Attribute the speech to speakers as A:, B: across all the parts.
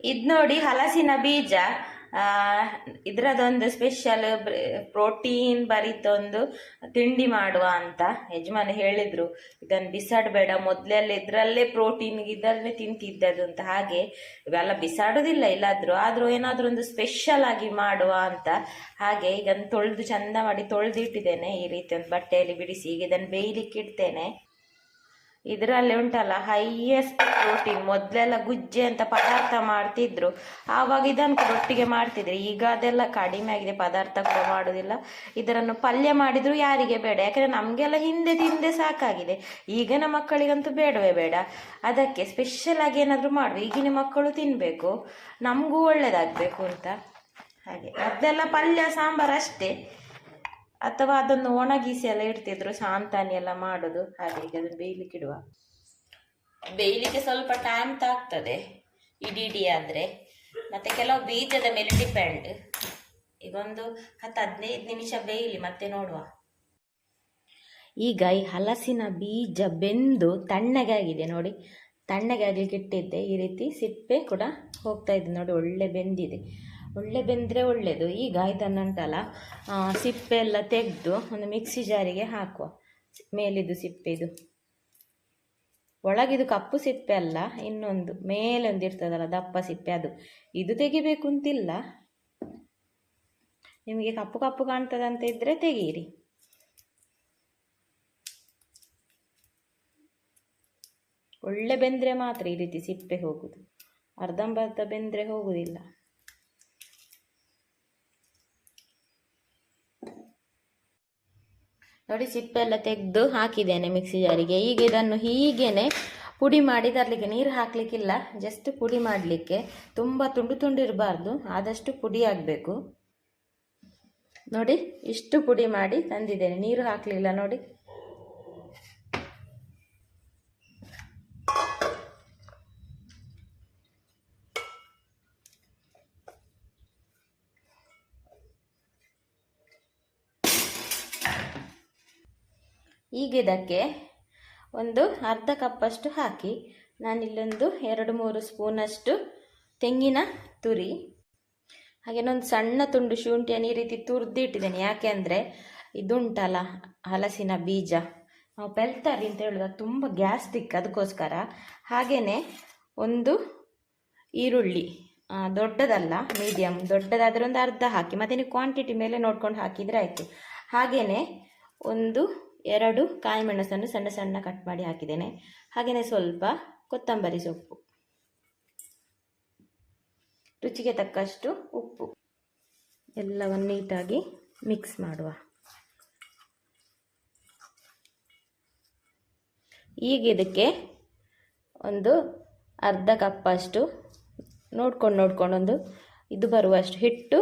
A: ಇದು ನೋಡಿ ಹಲಸಿನ ಬೀಜ. ಇದರದೊಂದು ಸ್ಪೆಷಲ್ ಪ್ರೋಟೀನ್ ಭರಿತೊಂದು ತಿಂಡಿ ಮಾಡುವ ಅಂತ ಯಜಮಾನ ಹೇಳಿದ್ರು. ಇದನ್ನು ಬಿಸಾಡಬೇಡ, ಮೊದಲೆಲ್ಲ ಇದರಲ್ಲೇ ಪ್ರೋಟೀನ್ ಇದರಲ್ಲೇ ತಿಂತಿದ್ದದು ಅಂತ. ಹಾಗೆ ಇವೆಲ್ಲ ಬಿಸಾಡೋದಿಲ್ಲ ಇಲ್ಲಾದರೂ ಆದರೂ ಏನಾದರೂ ಒಂದು ಸ್ಪೆಷಲ್ ಆಗಿ ಮಾಡುವ ಅಂತ. ಹಾಗೆ ಈಗ ತೊಳೆದು ಚಂದ ಮಾಡಿ ತೊಳೆದಿಟ್ಟಿದ್ದೇನೆ ಈ ರೀತಿ ಒಂದು ಬಟ್ಟೆಯಲ್ಲಿ ಬಿಡಿಸಿ. ಈಗ ಇದನ್ನು ಬೇಯಲಿಕ್ಕೆ ಇಡ್ತೇನೆ. ಇದರಲ್ಲಿ ಉಂಟಲ್ಲ ಹೈಯೆಸ್ಟ್ ಪ್ರೋಟೀನ್ ಮೊದಲೆಲ್ಲ ಗುಜ್ಜೆ ಅಂತ ಪದಾರ್ಥ ಮಾಡ್ತಿದ್ರು. ಆವಾಗ ಇದನ್ನು ಕೂಡ ಒಟ್ಟಿಗೆ ಮಾಡ್ತಿದ್ರು. ಈಗ ಅದೆಲ್ಲ ಕಡಿಮೆ ಆಗಿದೆ, ಪದಾರ್ಥ ಕೂಡ ಮಾಡೋದಿಲ್ಲ. ಇದರನ್ನು ಪಲ್ಯ ಮಾಡಿದ್ರು ಯಾರಿಗೆ ಬೇಡ, ಯಾಕಂದ್ರೆ ನಮಗೆಲ್ಲ ಹಿಂದೆ ತಿಂದೆ ಸಾಕಾಗಿದೆ. ಈಗಿನ ಮಕ್ಕಳಿಗಂತೂ ಬೇಡವೇ ಬೇಡ. ಅದಕ್ಕೆ ಸ್ಪೆಷಲ್ ಆಗಿ ಏನಾದರೂ ಮಾಡುವ ಈಗಿನ ಮಕ್ಕಳು ತಿನ್ನಬೇಕು ನಮಗೂ ಒಳ್ಳೇದಾಗಬೇಕು ಅಂತ. ಹಾಗೆ. ಅದೆಲ್ಲ ಪಲ್ಯ, ಸಾಂಬಾರು ಅಷ್ಟೇ. ಅಥವಾ ಅದನ್ನು ಒಣಗಿಸಿ ಎಲ್ಲ ಇಡ್ತಿದ್ರು, ಶಾಂತಾನಿ ಎಲ್ಲ ಮಾಡೋದು. ಹಾಗೆ ಈಗ ಬೇಯ್ಲಿಕ್ಕೆ ಇಡುವ ಬೇಯಲಿಕ್ಕೆ ಸ್ವಲ್ಪ ಟೈಮ್ ತಾಗ್ತದೆ, ಇಡಿ ಇಡಿ ಆದರೆ. ಮತ್ತು ಕೆಲವು ಬೀಜದ ಮೇಲೆ ಡಿಪೆಂಡ್ ಇದೊಂದು ಹತ್ತು, ಹದಿನೈದು ನಿಮಿಷ ಬೇಯಲಿ, ಮತ್ತೆ ನೋಡುವ. ಈಗ ಈ ಹಲಸಿನ ಬೀಜ ಬೆಂದು ತಣ್ಣಗೆ ಆಗಿದೆ ನೋಡಿ. ತಣ್ಣಗೆ ಆಗ್ಲಿಕ್ಕೆ ಇಟ್ಟಿದ್ದೆ. ಈ ರೀತಿ ಸಿಪ್ಪೆ ಕೂಡ ಹೋಗ್ತಾ ಇದೆ ನೋಡಿ, ಒಳ್ಳೆ ಬೆಂದಿದೆ. ಒಳ್ಳೆ ಬೆಂದರೆ ಒಳ್ಳೆಯದು ಈಗ ಇದನ್ನುಂಟಲ್ಲ ಉಂಟಲ್ಲ ಸಿಪ್ಪೆ ಎಲ್ಲ ತೆಗೆದು ಒಂದು ಮಿಕ್ಸಿ ಜಾರಿಗೆ ಹಾಕುವ. ಮೇಲಿದು ಸಿಪ್ಪೆ ಇದು. ಒಳಗಿದು ಕಪ್ಪು ಸಿಪ್ಪೆ ಅಲ್ಲ, ಇನ್ನೊಂದು ಮೇಲೆ ಒಂದು ಇರ್ತದಲ್ಲ, ದಪ್ಪ ಸಿಪ್ಪೆ ಅದು. ಇದು ತೆಗಿಬೇಕು ಅಂತಿಲ್ಲ. ನಿಮಗೆ ಕಪ್ಪು ಕಪ್ಪು ಕಾಣ್ತದಂತ ಇದ್ದರೆ ತೆಗೀರಿ. ಒಳ್ಳೆ ಬೆಂದರೆ ಮಾತ್ರ ಈ ರೀತಿ ಸಿಪ್ಪೆ ಹೋಗುದು. ಅರ್ಧಂಬರ್ಧ ಬೆಂದರೆ ಹೋಗುದಿಲ್ಲ. ನೋಡಿ ಸಿಪ್ಪೆ ಎಲ್ಲ ತೆಗೆದು ಹಾಕಿದ್ದೇನೆ ಮಿಕ್ಸಿ ಜಾರಿಗೆ. ಈಗ ಇದನ್ನು ಹೀಗೇನೆ ಪುಡಿ ಮಾಡಿ ತರಲಿಕ್ಕೆ ನೀರು ಹಾಕಲಿಕ್ಕಿಲ್ಲ ಜಸ್ಟ್ ಪುಡಿ ಮಾಡಲಿಕ್ಕೆ. ತುಂಬ ತುಂಡು ತುಂಡು ಇರಬಾರ್ದು, ಆದಷ್ಟು ಪುಡಿ ಆಗಬೇಕು ನೋಡಿ, ಇಷ್ಟು ಪುಡಿ ಮಾಡಿ ತಂದಿದ್ದೇನೆ. ನೀರು ಹಾಕಲಿಲ್ಲ ನೋಡಿ. ಈಗ ಇದಕ್ಕೆ ಒಂದು ಅರ್ಧ ಕಪ್ಪಷ್ಟು ಹಾಕಿ ನಾನಿಲ್ಲೊಂದು ಎರಡು ಮೂರು ಸ್ಪೂನಷ್ಟು ತೆಂಗಿನ ತುರಿ ಹಾಗೇನೊಂದು ಸಣ್ಣ ತುಂಡು ಶುಂಠಿಯನ್ನು ಈ ರೀತಿ ತುರಿದಿಟ್ಟಿದ್ದೇನೆ. ಯಾಕೆ ಅಂದರೆ ಇದುಂಟಲ್ಲ ಹಲಸಿನ ಬೀಜ. ನಾವು ಪೆಲ್ತಾರಿ ಅಂತ ಹೇಳುವುದು ಅದು ತುಂಬ ಗ್ಯಾಸ್ಟಿಕ್ ಅದಕ್ಕೋಸ್ಕರ. ಹಾಗೇ ಒಂದು ಈರುಳ್ಳಿ ದೊಡ್ಡದಲ್ಲ ಮೀಡಿಯಮ್ ದೊಡ್ಡದಾದರೆ ಒಂದು ಅರ್ಧ ಹಾಕಿ ಮತ್ತು ನೀವು ಕ್ವಾಂಟಿಟಿ ಮೇಲೆ ನೋಡ್ಕೊಂಡು ಹಾಕಿದರೆ ಆಯಿತು. ಹಾಗೆಯೇ ಒಂದು ಎರಡು ಕಾಯಿ ಮೆಣಸನ್ನು ಸಣ್ಣ ಸಣ್ಣ ಕಟ್ ಮಾಡಿ ಹಾಕಿದ್ದೇನೆ. ಹಾಗೆಯೇ ಸ್ವಲ್ಪ ಕೊತ್ತಂಬರಿ ಸೊಪ್ಪು. ರುಚಿಗೆ ತಕ್ಕಷ್ಟು ಉಪ್ಪು. ಎಲ್ಲವನ್ನು ನೀಟಾಗಿ ಮಿಕ್ಸ್ ಮಾಡುವ. ಈಗ ಇದಕ್ಕೆ ಒಂದು ಅರ್ಧ ಕಪ್ಪಷ್ಟು ನೋಡ್ಕೊಂಡು ನೋಡ್ಕೊಂಡು ಒಂದು ಇದು ಬರುವಷ್ಟು ಹಿಟ್ಟು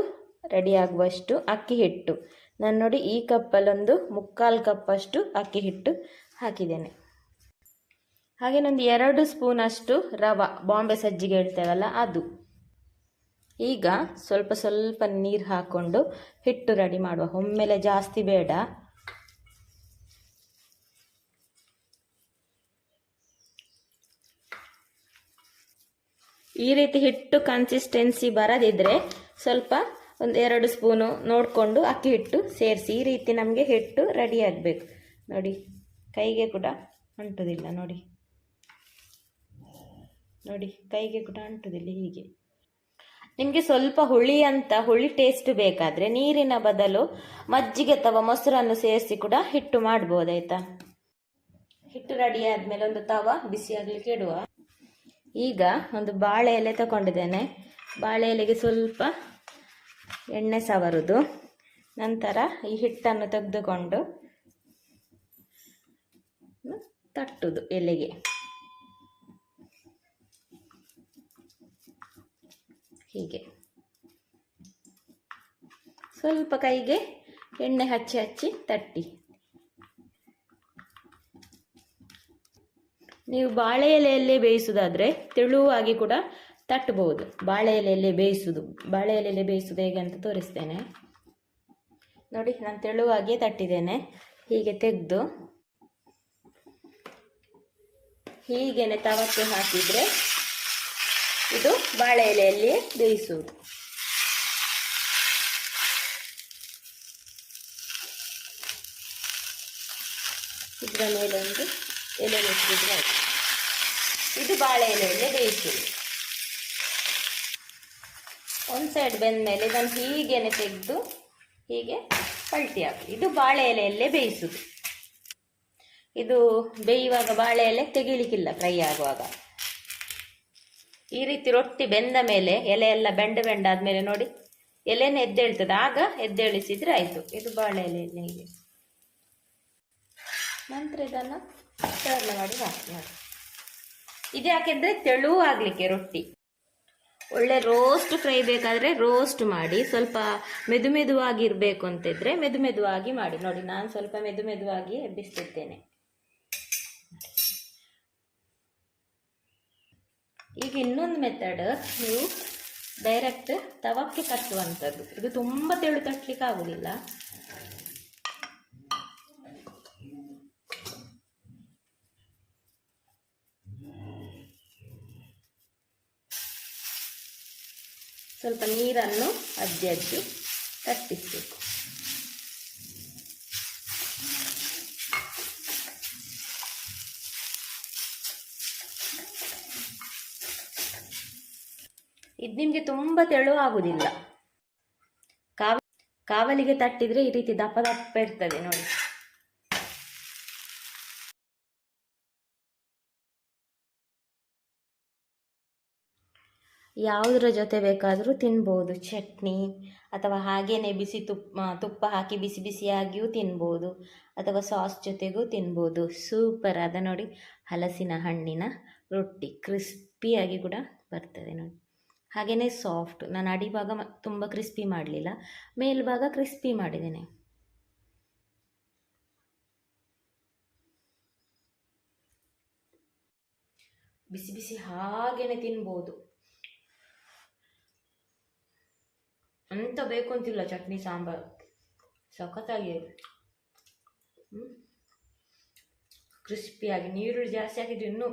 A: ರೆಡಿ ಆಗುವಷ್ಟು ಅಕ್ಕಿ ಹಿಟ್ಟು. ನಾನು ನೋಡಿ ಈ ಕಪ್ಪಲ್ಲೊಂದು ಮುಕ್ಕಾಲು ಕಪ್ಪಷ್ಟು ಅಕ್ಕಿ ಹಿಟ್ಟು ಹಾಕಿದ್ದೇನೆ. ಹಾಗೆ ನಂದು ಎರಡು ಸ್ಪೂನಷ್ಟು ರವ, ಬಾಂಬೆ ಸಜ್ಜಿಗೆ ಹೇಳ್ತೇವಲ್ಲ ಅದು. ಈಗ ಸ್ವಲ್ಪ ಸ್ವಲ್ಪ ನೀರು ಹಾಕ್ಕೊಂಡು ಹಿಟ್ಟು ರೆಡಿ ಮಾಡುವ. ಒಮ್ಮೆಲೆ ಜಾಸ್ತಿ ಬೇಡ. ಈ ರೀತಿ ಹಿಟ್ಟು ಕನ್ಸಿಸ್ಟೆನ್ಸಿ ಬರದಿದ್ರೆ ಸ್ವಲ್ಪ ಒಂದು ಎರಡು ಸ್ಪೂನು ನೋಡಿಕೊಂಡು ಅಕ್ಕಿ ಹಿಟ್ಟು ಸೇರಿಸಿ ಈ ರೀತಿ ನಮಗೆ ಹಿಟ್ಟು ರೆಡಿ ಆಗಬೇಕು. ನೋಡಿ, ಕೈಗೆ ಕೂಡ ಅಂಟುದಿಲ್ಲ, ನೋಡಿ. ನೋಡಿ, ಕೈಗೆ ಕೂಡ ಅಂಟುದಿಲ್ಲ ಹೀಗೆ. ನಿಮಗೆ ಸ್ವಲ್ಪ ಹುಳಿ ಅಂತ, ಹುಳಿ ಟೇಸ್ಟ್ ಬೇಕಾದರೆ ನೀರಿನ ಬದಲು ಮಜ್ಜಿಗೆ ಅಥವಾ ಮೊಸರನ್ನು ಸೇರಿಸಿ ಕೂಡ ಹಿಟ್ಟು ಮಾಡ್ಬೋದಾಯ್ತಾ ಹಿಟ್ಟು ರೆಡಿ ಆದಮೇಲೆ ಒಂದು ತವ ಬಿಸಿ ಆಗಲಿಕ್ಕೆ ಇಡುವ. ಈಗ ಒಂದು ಬಾಳೆ ಎಲೆ ತಗೊಂಡಿದ್ದೇನೆ. ಬಾಳೆ ಎಲೆಗೆ ಸ್ವಲ್ಪ ಎಣ್ಣೆ ಸವರುದು. ನಂತರ ಈ ಹಿಟ್ಟನ್ನು ತೆಗೆದುಕೊಂಡು ತಟ್ಟುದು ಎಲೆಗೆ. ಹೀಗೆ. ಸ್ವಲ್ಪ ಕೈಗೆ ಎಣ್ಣೆ ಹಚ್ಚಿ ಹಚ್ಚಿ ತಟ್ಟಿ. ನೀವು ಬಾಳೆ ಎಲೆಯಲ್ಲೇ ಬೇಯಿಸೋದಾದರೆ ತೆಳುವಾಗಿ ಕೂಡ ತಟ್ಟಬಹುದು. ಬಾಳೆ ಎಲೆಯಲ್ಲಿ ಬೇಯಿಸುವುದು. ಬಾಳೆ ಎಲೆಯಲ್ಲಿ ಬೇಯಿಸುವುದು ಹೇಗೆ ಅಂತ ತೋರಿಸ್ತೇನೆ. ನೋಡಿ, ನಾನು ತೆಳುವಾಗಿಯೇ ತಟ್ಟಿದ್ದೇನೆ. ಹೀಗೆ ತೆಗೆದು ಹೀಗೇನೆ ತವಕ್ಕೆ ಹಾಕಿದರೆ ಇದು ಬಾಳೆ ಎಲೆಯಲ್ಲಿ ಬೇಯಿಸುವುದು. ಇದರ ಮೇಲೆ ಒಂದು ಎಲೆ ಮುಚ್ಚಿದ್ರೆ ಇದು ಬಾಳೆ ಎಲೆಯಲ್ಲಿ ಬೇಯಿಸುವುದು. ಒಂದು ಸೈಡ್ ಬೆಂದ ಮೇಲೆ ಇದನ್ನು ಹೀಗೇನೆ ತೆಗೆದು ಹೀಗೆ ಪಲ್ಟಿ ಹಾಕಿ ಇದು ಬಾಳೆ ಎಲೆಯಲ್ಲೇ ಬೇಯಿಸುದು. ಇದು ಬೇಯುವಾಗ ಬಾಳೆ ಎಲೆ ತೆಗಿಲಿಕ್ಕಿಲ್ಲ ಫ್ರೈ ಆಗುವಾಗ. ಈ ರೀತಿ ರೊಟ್ಟಿ ಬೆಂದ ಮೇಲೆ ಎಲೆ ಎಲ್ಲ ಬೆಂಡ ಬೆಂಡ ಆದ್ಮೇಲೆ ನೋಡಿ, ಎಲೆನೇ ಎದ್ದೇಳ್ತದೆ. ಆಗ ಎದ್ದೇಳಿಸಿದ್ರೆ ಆಯ್ತು. ಇದು ಬಾಳೆ ಎಲೆಯಲ್ಲಿ ಹೀಗೆ ನಂತರ ಇದನ್ನು ಟರ್ನ್ ಮಾಡಿ ಹಾಕಿ ಇದು ಯಾಕೆಂದ್ರೆ ತೆಳು ಆಗ್ಲಿಕ್ಕೆ ರೊಟ್ಟಿ. ಒಳ್ಳೆ ರೋಸ್ಟ್ ಫ್ರೈ ಬೇಕಾದರೆ ರೋಸ್ಟ್ ಮಾಡಿ, ಸ್ವಲ್ಪ ಮೆದು ಮೆದುವಾಗಿ ಇರಬೇಕು ಅಂತಿದ್ರೆ ಮೆದು ಮೆದುವಾಗಿ ಮಾಡಿ. ನೋಡಿ, ನಾನು ಸ್ವಲ್ಪ ಮೆದು ಮೆದುವಾಗಿ ಎಬ್ಬಿಸ್ತಿದ್ದೇನೆ. ಈಗ ಇನ್ನೊಂದು ಮೆಥಡ್ ನೀವು ಡೈರೆಕ್ಟ್ ತವಕ್ಕೆ ತಟ್ಟುವಂಥದ್ದು ಇದು ತುಂಬ ತೆಳು ತಟ್ಟಲಿಕ್ಕೆ ಆಗುದಿಲ್ಲ. ಸ್ವಲ್ಪ ನೀರನ್ನು ಅಜ್ಜಿ ಅಜ್ಜಿ ತಟ್ಟಿಸಬೇಕು. ಇದು ನಿಮಗೆ ತುಂಬ ತೆಳು ಆಗುವುದಿಲ್ಲ ಕಾವ, ಕಾವಲಿಗೆ ತಟ್ಟಿದ್ರೆ ಈ ರೀತಿ ದಪ್ಪ ದಪ್ಪ ಇರ್ತದೆ ನೋಡಿ. ಯಾವುದರ ಜೊತೆ ಬೇಕಾದರೂ ತಿನ್ಬೋದು. ಚಟ್ನಿ ಅಥವಾ ಹಾಗೇನೆ ಬಿಸಿ ತುಪ್ಪ ತುಪ್ಪ ಹಾಕಿ ಬಿಸಿ ಬಿಸಿಯಾಗಿಯೂ ತಿನ್ಬೋದು. ಅಥವಾ ಸಾಸ್ ಜೊತೆಗೂ ತಿನ್ಬೋದು. ಸೂಪರ್ ಅದ ನೋಡಿ, ಹಲಸಿನ ಹಣ್ಣಿನ ರೊಟ್ಟಿ ಕ್ರಿಸ್ಪಿಯಾಗಿ ಕೂಡ ಬರ್ತದೆ ನೋಡಿ. ಹಾಗೆಯೇ ಸಾಫ್ಟ್ ನಾನು ಅಡಿಭಾಗ ಭಾಗ ತುಂಬ ಕ್ರಿಸ್ಪಿ ಮಾಡಲಿಲ್ಲ. ಮೇಲ್ಭಾಗ ಕ್ರಿಸ್ಪಿ ಮಾಡಿದ್ದೇನೆ. ಬಿಸಿ ಬಿಸಿ ಹಾಗೇನೆ ತಿನ್ಬೋದು. ಎಂತ ಬೇಕು ಅಂತಿಲ್ಲ ಚಟ್ನಿ ಸಾಂಬಾರು. ಸಖತ್ತಾಗಿ ಕ್ರಿಸ್ಪಿಯಾಗಿ ನೀರುಳ್ಳಿ ಜಾಸ್ತಿ ಹಾಕಿದ್ರೆ ಇನ್ನೂ